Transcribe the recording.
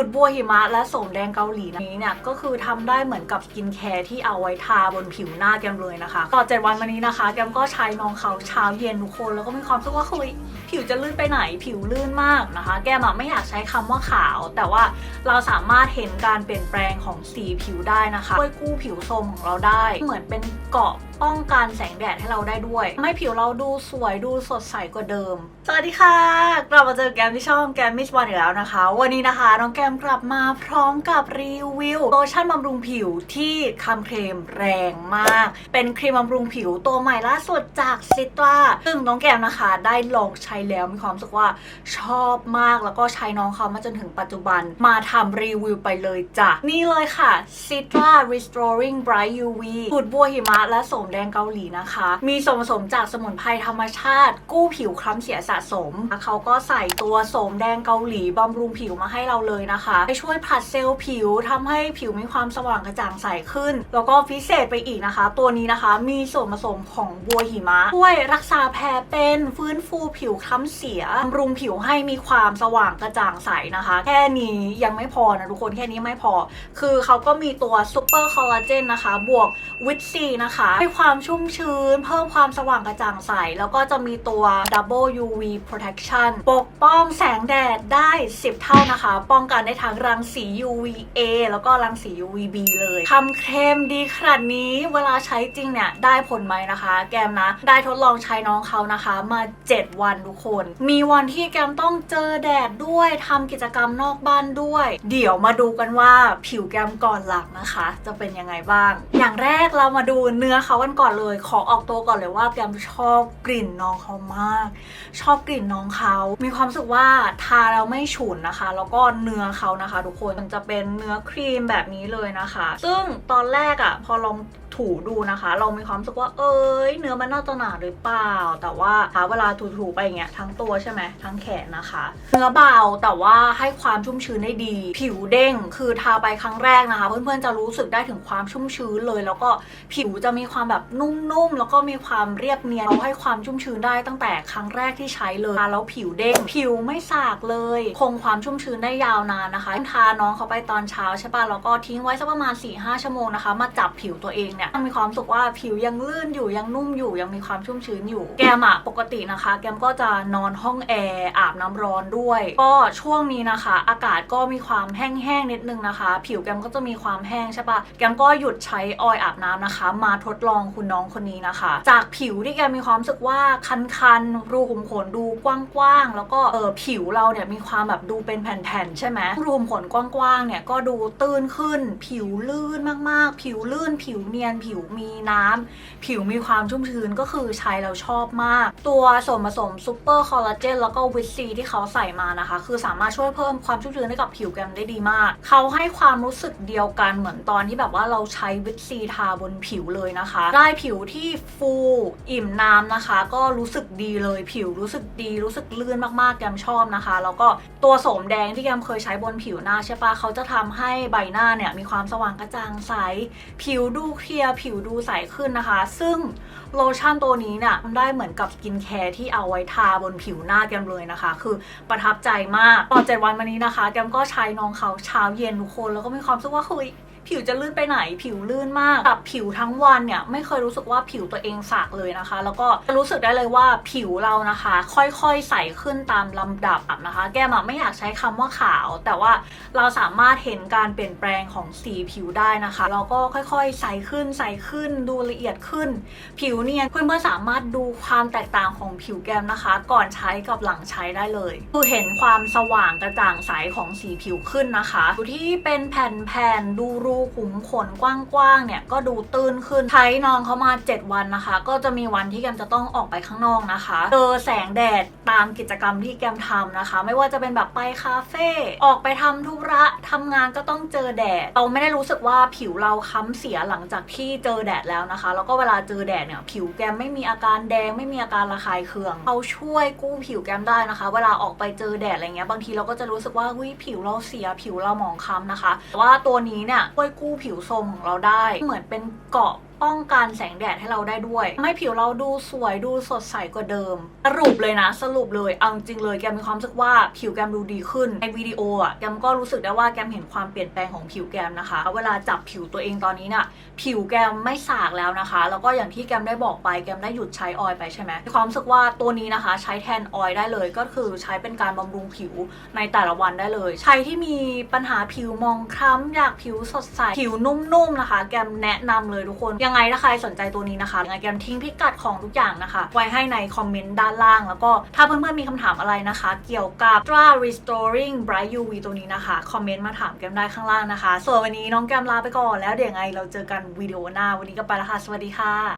สูตรบัวหิมะและโสมแดงเกาหลีนี้เนี่ยก็คือทำได้เหมือนกับสกินแคร์ที่เอาไว้ทาบนผิวหน้าแกมเลยนะคะต่อเจ็ดวันมานี้นะคะแกมก็ใช้น้องเขาเช้าเย็นทุกคนแล้วก็มีความรู้สึกว่าเฮ้ยผิวจะลื่นไปไหนผิวลื่นมากนะคะ แกมไม่อยากใช้คำว่าขาว แต่ว่าเราสามารถเห็นการเปลี่ยนแปลงของสีผิวได้นะคะช่วยกู้ผิวโทรมของเราได้ เหมือนเป็นเกาะ ป้องกันแสงแดดให้เราได้ด้วยทำให้ผิวเราดูสวยดูสดใสกว่าเดิม สวัสดีค่ะ กลับมาเจอแกมที่ช่องแกมมิสวันอีกแล้วนะคะ วันนี้นะคะ น้องแกมกลับมาพร้อมกับรีวิวโลชั่นบำรุงผิวที่คำเคลมแรงมาก เป็นครีมบำรุงผิวตัวใหม่ล่าสุดจากซิตราซึ่งน้องแกมนะคะ ได้ลองใช้แล้วมีความรู้สึกว่าชอบมากแล้วก็ใช้น้องเขามาจนถึงปัจจุบันมาทำรีวิวไปเลยจ้ะนี่เลยค่ะซิตรา restoring bright UV สูตรบัวหิมะและสมแดงเกาหลีนะคะ มีส่วนผสมจากสมุนไพรธรรมชาติ กู้ผิวคล้ำเสียสะสม เขาก็ใส่ตัวโสมแดงเกาหลีบำรุงผิวมาให้เราเลยนะคะไปช่วยผัดเซลล์ผิวทำให้ผิวมีความสว่างกระจ่างใสขึ้น แล้วก็พิเศษไปอีกนะคะ ตัวนี้นะคะมีส่วนผสมของบัวหิมะช่วยรักษาแผลเป็นฟื้นฟูผิวคล้ำเสียบำรุงผิวให้มีความสว่างกระจ่างใสนะคะ แค่นี้ยังไม่พอนะทุกคนแค่นี้ไม่พอ คือเขาก็มีตัวซูเปอร์คอลลาเจนนะคะ บวกวิตซีนะคะให้ความความชุ่มชื้น เพิ่มความสว่างกระจ่างใส แล้วก็จะมีตัว Double UV Protection ปกป้องแสงแดดได้ 10 เท่านะคะ ป้องกันได้ทั้งรังสี UVA แล้วก็รังสี UVB เลยทำเคลมดีขนาดนี้เวลาใช้จริงเนี่ย ได้ผลไหมนะคะ แกมนะ ได้ทดลองใช้น้องเขานะคะ มา 7 วันทุกคน มีวันที่แกมต้องเจอแดดด้วยทำกิจกรรมนอกบ้านด้วย เดี๋ยวมาดูกันว่าผิวแกมก่อนหลังนะคะ จะเป็นยังไงบ้าง อย่างแรกเรามาดูเนื้อเขากันก่อนเลย ขอออกตัวก่อนเลยว่าแกมชอบกลิ่นน้องเขามาก ชอบกลิ่นน้องเขา มีความรู้สึกว่าทาแล้วไม่ฉุนนะคะ แล้วก็เนื้อเขานะคะ ทุกคนมันจะเป็นเนื้อครีมแบบนี้เลยนะคะ ซึ่งตอนแรกอะ่ะพอลองถูดูนะคะ เรามีความรู้สึกว่าเอ้ยเนื้อมันน่าจะหนาหรือเปล่า แต่ว่าถ้าเวลาถูๆไปอย่างเงี้ยทั้งตัวใช่ไหมทั้งแขนนะคะ เนื้อเบาแต่ว่าให้ความชุ่มชื้นได้ดี ผิวเด้งคือทาไปครั้งแรกนะคะ เพื่อนๆจะรู้สึกได้ถึงความชุ่มชื้นเลย แล้วก็ผิวจะมีความแบบนุ่มๆ แล้วก็มีความเรียบเนียนเขาให้ความชุ่มชื้นได้ตั้งแต่ครั้งแรกที่ใช้เลยทาแล้วผิวเด้ง ผิวไม่สากเลย คงความชุ่มชื้นได้ยาวนานนะคะทาน้องเขาไปตอนเช้าใช่ปะแล้วก็ทิ้งไว้สักประมาณ4-5ชั่วโมงนะคะ มาจับผิวตัวเองเนี่ยมีความสุขว่าผิวยังลื่นอยู่ยังนุ่มอยู่ยังมีความชุ่มชื้นอยู่ แกมอะปกตินะคะ แกมก็จะนอนห้องแอร์อาบน้ำร้อนด้วย ก็ช่วงนี้นะคะ อากาศก็มีความแห้งๆนิดนึงนะคะ ผิวแกมก็จะมีความแห้งใช่ปะแกมก็หยุดใช้ออยอาบน้ำนะคะ มาทดลองคุณน้องคนนี้นะคะ จากผิวที่แกมีความรู้สึกว่าคันๆรูขุมขนดูกว้างๆแล้วก็เออผิวเราเนี่ยมีความแบบดูเป็นแผ่นๆใช่ไหมรูขุมขนกว้างๆเนี่ยก็ดูตื้นขึ้น ผิวลื่นมากๆ ผิวลื่น ผิวเนียน ผิวมีน้ำผิวมีความชุ่มชื้นก็คือใช้แล้วชอบมาก ตัวส่วนผสมซูเปอร์คอลลาเจนแล้วก็วิตซีที่เขาใส่มานะคะ คือสามารถช่วยเพิ่มความชุ่มชื้นให้กับผิวแกมได้ดีมาก เขาให้ความรู้สึกเดียวกันเหมือนตอนที่แบบว่าเราใช้วิตซีทาบนผิวเลยนะคะได้ผิวที่ฟูอิ่มน้ำนะคะ ก็รู้สึกดีเลย ผิวรู้สึกดี รู้สึกลื่นมากๆแกมชอบนะคะ แล้วก็ตัวโสมแดงที่แกมเคยใช้บนผิวหน้าใช่ปะเขาจะทำให้ใบหน้าเนี่ยมีความสว่างกระจ่างใส ผิวดูเคลียร์ผิวดูใสขึ้นนะคะ ซึ่งโลชั่นตัวนี้เนี่ยทำได้เหมือนกับสกินแคร์ที่เอาไว้ทาบนผิวหน้าแกมเลยนะคะ คือประทับใจมากตอนเจ็ดวันมานี้นะคะ แกมก็ใช้น้องเขาเช้าเย็นทุกคนแล้วก็มีความรู้สึกว่าเฮ้ย ผิวจะลื่นไปไหนผิวลื่นมากกับผิวทั้งวันเนี่ยไม่เคยรู้สึกว่าผิวตัวเองสากเลยนะคะ แล้วก็รู้สึกได้เลยว่าผิวเรานะคะ ค่อยๆใสขึ้นตามลำดับนะคะ แกมไม่อยากใช้คำว่าขาว แต่ว่าเราสามารถเห็นการเปลี่ยนแปลงของสีผิวได้นะคะเราก็ค่อยๆใสขึ้นใสขึ้นดูละเอียดขึ้น ผิวเนียนเพื่อนๆสามารถดูความแตกต่างของผิวแกมนะคะ ก่อนใช้กับหลังใช้ได้เลยคือเห็นความสว่างกระจ่างใสของสีผิวขึ้นนะคะดูที่เป็นแผ่นๆดูรูขุมขนกว้างๆเนี่ยก็ดูตื้นขึ้นใช้น้องเขามา 7 วันนะคะ ก็จะมีวันที่แกมจะต้องออกไปข้างนอกนะคะ เจอแสงแดดตามกิจกรรมที่แกมทำนะคะ ไม่ว่าจะเป็นแบบไปคาเฟ่ออกไปทำธุระทำงานก็ต้องเจอแดด เราไม่ได้รู้สึกว่าผิวเราค้ำเสียหลังจากที่เจอแดดแล้วนะคะ แล้วก็เวลาเจอแดดเนี่ยผิวแกมไม่มีอาการแดงไม่มีอาการระคายเคืองเขาช่วยกู้ผิวแกมได้นะคะ เวลาออกไปเจอแดดอะไรเงี้ยบางทีเราก็จะรู้สึกว่าเฮ้ยผิวเราเสียผิวเราหมองคล้ำนะคะแต่ว่าตัวนี้เนี่ยช่วยกู้ผิวโทรมของเราได้ เหมือนเป็นเกาะ ป้องกันแสงแดดให้เราได้ด้วยทำให้ผิวเราดูสวยดูสดใสกว่าเดิม สรุปเลยนะ สรุปเลยเอาจริงเลยแกมมีความรู้สึกว่าผิวแกมดูดีขึ้นในวิดีโออะแกมก็รู้สึกได้ว่าแกมเห็นความเปลี่ยนแปลงของผิวแกมนะคะ เวลาจับผิวตัวเองตอนนี้น่ะผิวแกมไม่สากแล้วนะคะ แล้วก็อย่างที่แกมได้บอกไปแกมได้หยุดใช้ออยล์ไปใช่ไหมมีความรู้สึกว่าตัวนี้นะคะ ใช้แทนออยล์ได้เลยก็คือใช้เป็นการบำรุงผิวในแต่ละวันได้เลย ใครที่มีปัญหาผิวมองคล้ำอยากผิวสดใสผิวนุ่มๆนะคะ แกมแนะนำเลยทุกคนยังไงถ้าใครสนใจตัวนี้นะคะยังไงแกมทิ้งพิกัดของทุกอย่างนะคะ ไว้ให้ในคอมเมนต์ด้านล่าง แล้วก็ถ้าเพื่อนๆมีคำถามอะไรนะคะ เกี่ยวกับ Dra Restoring Bright UV ตัวนี้นะคะ คอมเมนต์มาถามแกมได้ข้างล่างนะคะ ส่วนวันนี้น้องแกมลาไปก่อนแล้วเดี๋ยวยังไงเราเจอกันวิดีโอหน้าวันนี้ก็ไปแล้วค่ะ สวัสดีค่ะ